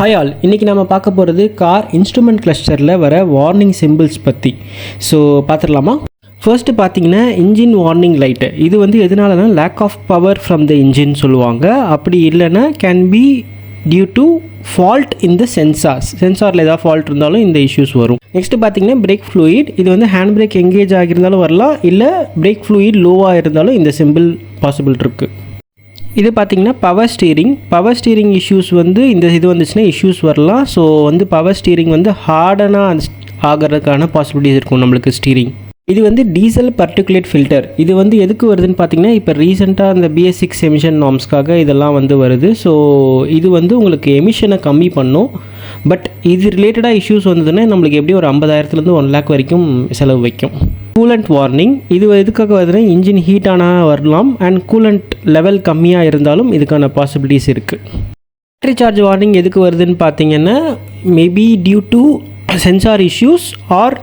Hi all இன்றைக்கி நம்ம பார்க்க போகிறது கார் இன்ஸ்ட்ருமெண்ட் கிளஸ்டரில் வர வார்னிங் சிம்பிள்ஸ் பற்றி ஸோ பார்த்துடலாமா? ஃபர்ஸ்ட்டு பார்த்தீங்கன்னா இன்ஜின் வார்னிங் லைட்டு இது வந்து எதனாலனா lack of power from the engine சொல்லுவாங்க. அப்படி இல்லைன்னா can be due to fault in the sensors சென்சாரில் ஏதாவது ஃபால்ட் இருந்தாலும் இந்த இஷ்யூஸ் வரும். நெக்ஸ்ட் பார்த்தீங்கன்னா பிரேக் ஃப்ளூயிட் இது வந்து ஹேண்ட் பிரேக் எங்கேஜ் ஆகியிருந்தாலும் வரலாம். இல்லை பிரேக் ஃப்ளூயிட் லோவாக இருந்தாலும் இந்த சிம்பிள் பாசிபிள் இருக்குது இது பார்த்திங்கன்னா power steering power steering issues வந்து இந்த இது வந்துச்சுன்னா இஷ்யூஸ் வரலாம். ஸோ வந்து பவர் ஸ்டீரிங் வந்து ஹார்டனாக ஆகிறதுக்கான பாசிபிலிட்டிஸ் இருக்கும் நம்மளுக்கு ஸ்டீரிங் இது வந்து டீசல் பர்டிகுலேட் ஃபில்டர் இது வந்து எதுக்கு வருதுன்னு பார்த்தீங்கன்னா இப்போ ரீசெண்டாக அந்த பிஎஸ் சிக்ஸ் எமிஷன் நார்ம்ஸ்க்காக இதெல்லாம் வந்து வருது. ஸோ இது வந்து உங்களுக்கு எமிஷனை கம்மி பண்ணும். பட் இது ரிலேட்டடாக இஷ்யூஸ் வந்ததுன்னா நம்மளுக்கு எப்படி ஒரு ஐம்பதாயிரத்துலேருந்து ஒன் லேக் வரைக்கும் செலவு வைக்கும். கூலண்ட் வார்னிங் இது எதுக்காக வருதுன்னா இன்ஜின் ஹீட் ஆனால் வரலாம். அண்ட் கூலண்ட் லெவல் கம்மியாக இருந்தாலும் இதுக்கான பாசிபிலிட்டிஸ் இருக்குது பேட்டரி சார்ஜ் வார்னிங் எதுக்கு வருதுன்னு பார்த்தீங்கன்னா maybe due to sensor issues or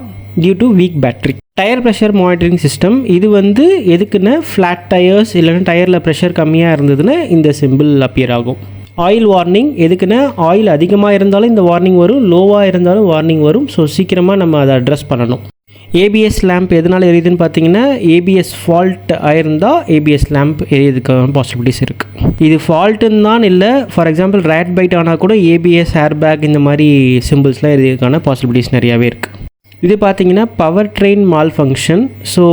due to weak battery tyre pressure monitoring system இது வந்து எதுக்குன்னா ஃப்ளாட் டயர்ஸ் இல்லைன்னா டயரில் ப்ரெஷர் கம்மியாக இருந்ததுன்னா இந்த சிம்பிள் அப்பியர் ஆகும். ஆயில் வார்னிங் எதுக்குன்னா ஆயில் அதிகமாக இருந்தாலும் இந்த வார்னிங் வரும் லோவாக இருந்தாலும் வார்னிங் வரும். ஸோ சீக்கிரமாக நம்ம அதை அட்ரஸ் பண்ணணும். ஏபிஎஸ் லேம்ப் எதனால் எரியுதுன்னு பார்த்தீங்கன்னா ஏபிஎஸ் ஃபால்ட் ஆயிருந்தால் ஏபிஎஸ் லேம்ப் எரியதுக்கான பாசிபிலிட்டிஸ் இருக்குது இது ஃபால்ட்டுன்னு தான் இல்லை ஃபார் எக்ஸாம்பிள் ரேட் பைட் ஆனால் கூட ஏபிஎஸ் ஏர் பேக் இந்த மாதிரி சிம்பிள்ஸ்லாம் எரியதுக்கான பாசிபிலிட்டிஸ் நிறையாவே இருக்குது இது பார்த்தீங்கன்னா power train malfunction so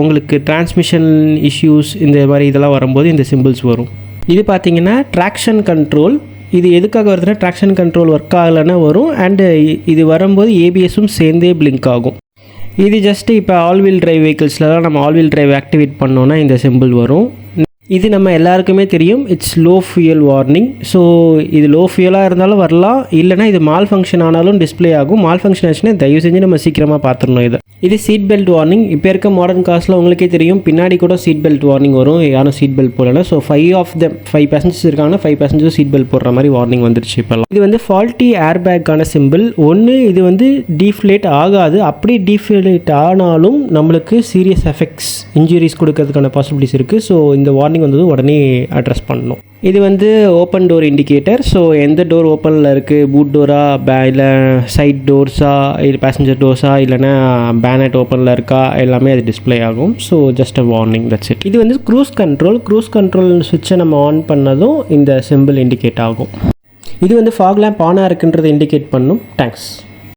உங்களுக்கு டிரான்ஸ்மிஷன் இஷ்யூஸ் இந்த மாதிரி இதெல்லாம் வரும்போது இந்த சிம்பிள்ஸ் வரும். இது பார்த்தீங்கன்னா ட்ராக்ஷன் கண்ட்ரோல் இது எதுக்காக வருதுன்னா ட்ராக்ஷன் கண்ட்ரோல் ஒர்க் ஆகலைன்னா வரும். அண்டு இது வரும்போது ஏபிஎஸும் சேர்ந்தே பிளிங்க் ஆகும். இது ஜஸ்ட்டு இப்போ ஆல் வீல் டிரைவ் வெஹிக்கிள்ஸ்லலாம் நம்ம ஆல் வீல் டிரைவ் ஆக்டிவேட் பண்ணோன்னா இந்த சிம்பிள் வரும். இது நம்ம எல்லாருக்குமே தெரியும். It's low fuel warning so இது லோ ஃபியூயலாக இருந்தாலும் வரலாம். இல்லைனா இது மால் ஃபங்க்ஷன் ஆனாலும் டிஸ்ப்ளே ஆகும். மால் ஃபங்க்ஷன் ஆச்சுன்னா தயவு செஞ்சு நம்ம சீக்கிரமாக பார்த்துடணும் இதை. இது சீட் பெல்ட் வார்னிங் இப்போ இருக்க மாடர்ன் கார்ஸில் உங்களுக்கே தெரியும். பின்னாடி கூட சீட் பெல்ட் வார்னிங் வரும். யாரும் சீட் பெல்ட் போடல. So five of the five passengers இருக்காங்கன்னா ஃபைவ் பேசஞ்சர்ஸ் சீட் பெல்ட் போடுற மாதிரி வார்னிங் வந்துருச்சு இப்போல்லாம். இது வந்து ஃபால்ட்டி ஏர் பேக்கான சிம்பிள் ஒன்று இது வந்து டீஃப்ளேட் ஆகாது. அப்படி டீஃப்ளேட் ஆனாலும் நம்மளுக்கு சீரியஸ் எஃபெக்ட்ஸ் இன்ஜுரிஸ் கொடுக்கறதுக்கான பாசிபிலிட்டிஸ் இருக்குது ஸோ இந்த வார்னிங் வந்தது உடனே அட்ரஸ் பண்ணணும். இது வந்து ஓப்பன் டோர் இண்டிகேட்டர் ஸோ எந்த டோர் ஓப்பனில் இருக்குது பூட் டோரா பே இல்லை சைட் டோர்ஸா இல்லை பேசஞ்சர் டோர்ஸா இல்லைனா பேனட் ஓப்பனில் இருக்கா? எல்லாமே அது டிஸ்ப்ளே ஆகும். So just a warning that's it இது வந்து க்ரூஸ் கண்ட்ரோல் க்ரூஸ் கண்ட்ரோல் சுவிட்சை நம்ம ஆன் பண்ணதும் இந்த சிம்பிள் இண்டிகேட் ஆகும். இது வந்து ஃபாக் லேம்ப் ஆனாக இருக்குன்றதை இண்டிகேட் பண்ணும். தேங்க்ஸ்